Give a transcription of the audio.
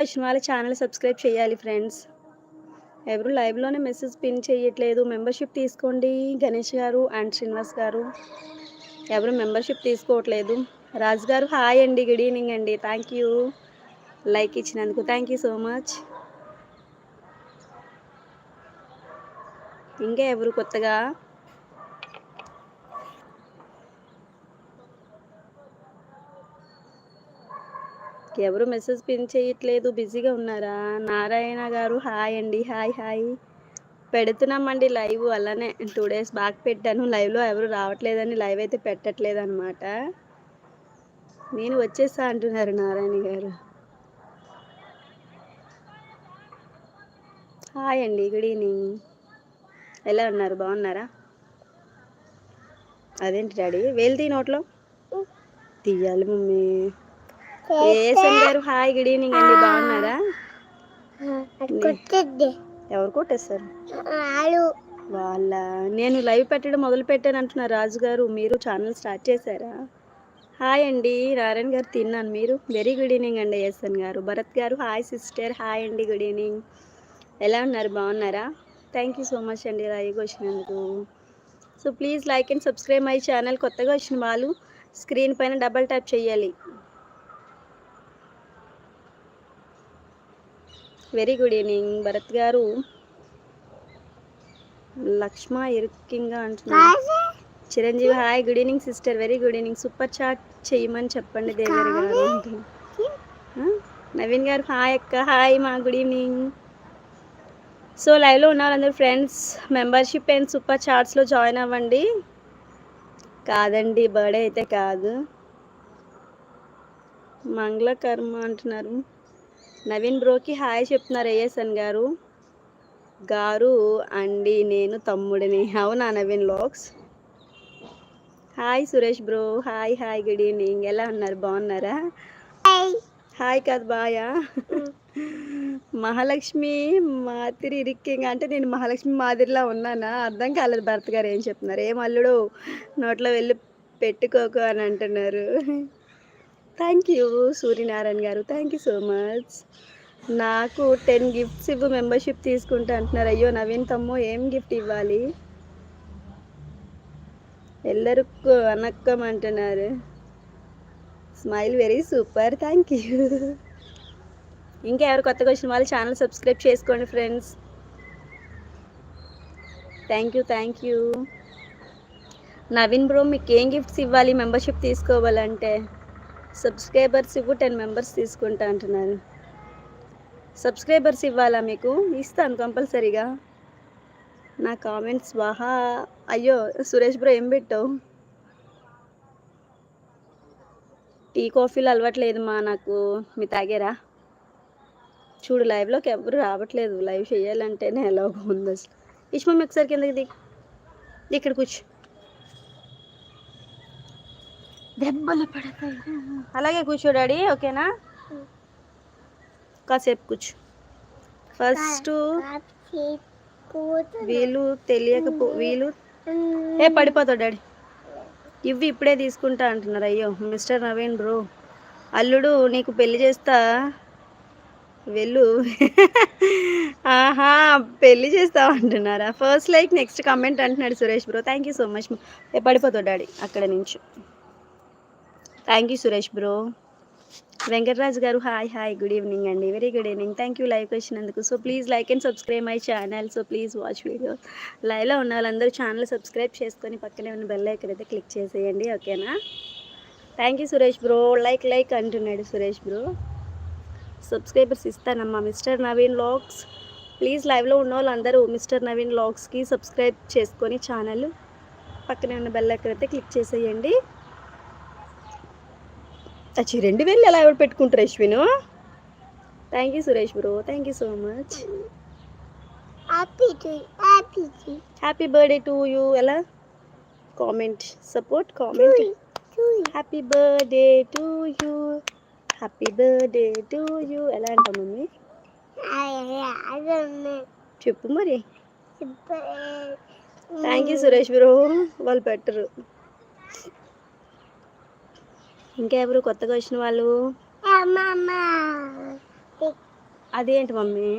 వచ్చిన వాళ్ళ channel subscribe చేయాలి ఫ్రెండ్స్. ఎవరు లైవ్లోనే మెసేజ్ పిన్ చేయట్లేదు. మెంబర్షిప్ తీసుకోండి గణేష్ గారు అండ్ శ్రీనివాస్ గారు. ఎవరు మెంబర్షిప్ తీసుకోవట్లేదు. రాజు గారు హాయ్ అండి గుడ్ ఈవినింగ్ అండి. థ్యాంక్ యూ లైక్ ఇచ్చినందుకు థ్యాంక్ యూ సో మచ్ ఇంకా ఎవరు కొత్తగా? ఎవరు మెసేజ్ పిన్ చేయట్లేదు బిజీగా ఉన్నారా? నారాయణ గారు హాయ్ అండి. Hi hi. పెడుతున్నామండి లైవ్ అలానే. టూ డేస్ బాగా పెట్టాను. లైవ్లో ఎవరు రావట్లేదని లైవ్ అయితే పెట్టట్లేదు అనమాట నేను వచ్చేసా అంటున్నారు నారాయణ గారు. హాయ్ అండి. Good evening. ఎలా ఉన్నారు? బాగున్నారా? అదేంటి డాడీ? వేలు నోట్లో. తీయాలి మమ్మీ. ఏసన్ గారు హాయ్ గుడ్ ఈవినింగ్ అండి. బాగున్నారా? ఎవరు కొట్టేస్తారు వాళ్ళ నేను లైవ్ పెట్టడం మొదలు పెట్టాను అంటున్నారు రాజు గారు. మీరు ఛానల్ స్టార్ట్ చేశారా? హాయ్ అండి నారాయణ గారు తిన్నాను మీరు. వెరీ గుడ్ ఈవినింగ్ అండి SN garu. Bharath garu hi sister hi అండి గుడ్ ఈవినింగ్ ఎలా ఉన్నారు? బాగున్నారా? థ్యాంక్ యూ సో మచ్ అండి లైవ్కి వచ్చినందుకు so please like and subscribe my channel కొత్తగా వచ్చిన వాళ్ళు స్క్రీన్ పైన డబల్ ట్యాప్ చేయాలి. Very good evening. Bharath garu లక్ష్మ ఇరుక్కింగా అంటున్నారు. Chiranjeevi hi good evening sister. Very good evening. Super chat చేయమని చెప్పండి దేవర్ గారు? నవీన్ గారు హాయ్ అక్క. హాయ్ మా గుడ్ ఈవినింగ్. సో లైవ్లో ఉన్న వాళ్ళందరూ ఫ్రెండ్స్. మెంబర్షిప్ అండ్ సూపర్ చాట్స్లో జాయిన్ అవ్వండి. కాదండి బర్త్డే అయితే కాదు. మంగళకర్మ అంటున్నారు. నవీన్ బ్రోకి హాయ్ చెప్తున్నారు ఏఎస్ఎన్ గారు. గారు అండి నేను తమ్ముడిని. అవునా Naveen lakhs hi Suresh bro. Hi hi good evening. ఎలా ఉన్నారు? బాగున్నారా? హాయ్. కాదు బాయా. మహాలక్ష్మి మాదిరి ఇరిక్కింగ్ అంటే నేను మహాలక్ష్మి మాదిరిలా ఉన్నానా? అర్థం కాలేదు భర్త గారు ఏం చెప్తున్నారు. ఏం అల్లుడు? నోట్లో వెళ్ళి పెట్టుకోకు అని అంటున్నారు. Thank you Suryanarayana garu. Thank you so much నాకు టెన్ గిఫ్ట్స్ ఇవ్వు మెంబర్షిప్ తీసుకుంటా అంటున్నారు. అయ్యో నవీన్ తమ్ము ఏం గిఫ్ట్ ఇవ్వాలి? ఎల్లరుక్కు అనక్కమంటున్నారు smile very super thank you ఇంకా ఎవరు కొత్తగా వచ్చిన వాళ్ళు ఛానల్ సబ్స్క్రైబ్ చేసుకోండి friends thank you thank you Naveen bro మీకు ఏం గిఫ్ట్స్ ఇవ్వాలి? మెంబర్షిప్ తీసుకోవాలంటే. సబ్స్క్రైబర్స్ ఇవ్వు టెన్ మెంబర్స్ తీసుకుంటా అంటున్నారు. సబ్స్క్రైబర్స్ ఇవ్వాలా మీకు? ఇస్తాను కంపల్సరీగా. నా కామెంట్స్ బాగా అయ్యో సురేష్ బ్రో ఏం పెట్టావు? టీ కాఫీలు అలవట్లేదు మా నాకు. మీ తాగేరా? చూడు లైవ్లోకి ఎవరు రావట్లేదు. లైవ్ చేయాలంటేనే ఎలాగో ఉంది అసలు. ఇష్మమ్మ ఒకసారి కిందకి దిగు. ఇక్కడ కూర్చో. దెబ్బలు పడతాయి. అలాగే కూర్చో డాడీ. ఓకేనా? కాసేపు కూర్చో. ఫస్ట్ వీళ్ళు తెలియకపో వీళ్ళు ఏ పడిపోతావు డాడీ. ఇవి ఇప్పుడే తీసుకుంటా అంటున్నారు. అయ్యో మిస్టర్ నవీన్ బ్రో. అల్లుడు నీకు పెళ్ళి చేస్తా? వెళ్ళు. ఆహా పెళ్ళి చేస్తావు అంటున్నారా? ఫస్ట్ లైక్ నెక్స్ట్ కమెంట్ అంటున్నాడు Suresh bro. Thank you so much ఏ పడిపోతావు డాడీ. అక్కడ నుంచి. Thank you Suresh bro Venkataraju garu hi hi good evening అండి very good evening thank you live వచ్చినందుకు so please like and subscribe my channel so please watch video లైవ్లో ఉన్న వాళ్ళందరూ channel subscribe చేసుకొని పక్కనే ఉన్న బెల్ ఐకన్ అయితే click చేసేయండి ఓకేనా thank you Suresh bro like like అంటున్నాడు సురేష్ బ్రో సబ్స్క్రైబర్స్ ఇస్తానమ్మా మిస్టర్ నవీన్ లాగ్స్ ప్లీజ్ లైవ్లో ఉన్న వాళ్ళందరూ మిస్టర్ నవీన్ లాగ్స్కి సబ్స్క్రైబ్ చేసుకొని ఛానల్ పక్కనే ఉన్న బెల్ ఐకన్ అయితే క్లిక్ చేసేయండి. అచ్చి రెండు వేలు ఎలా ఎవరు పెట్టుకుంటారు Ashwin thank you Suresh bro thank you so much happy birthday to you ఎలా? Comment support comment happy birthday to you happy birthday to you ఎలా అంటాం మమ్మీ? చెప్పు మరి. థ్యాంక్ యూ సురేష్ బ్రో వాళ్ళు పెట్టరు. ఇంకా ఎవరు కొత్తగా వచ్చిన వాళ్ళు? అదేంటి మమ్మీ?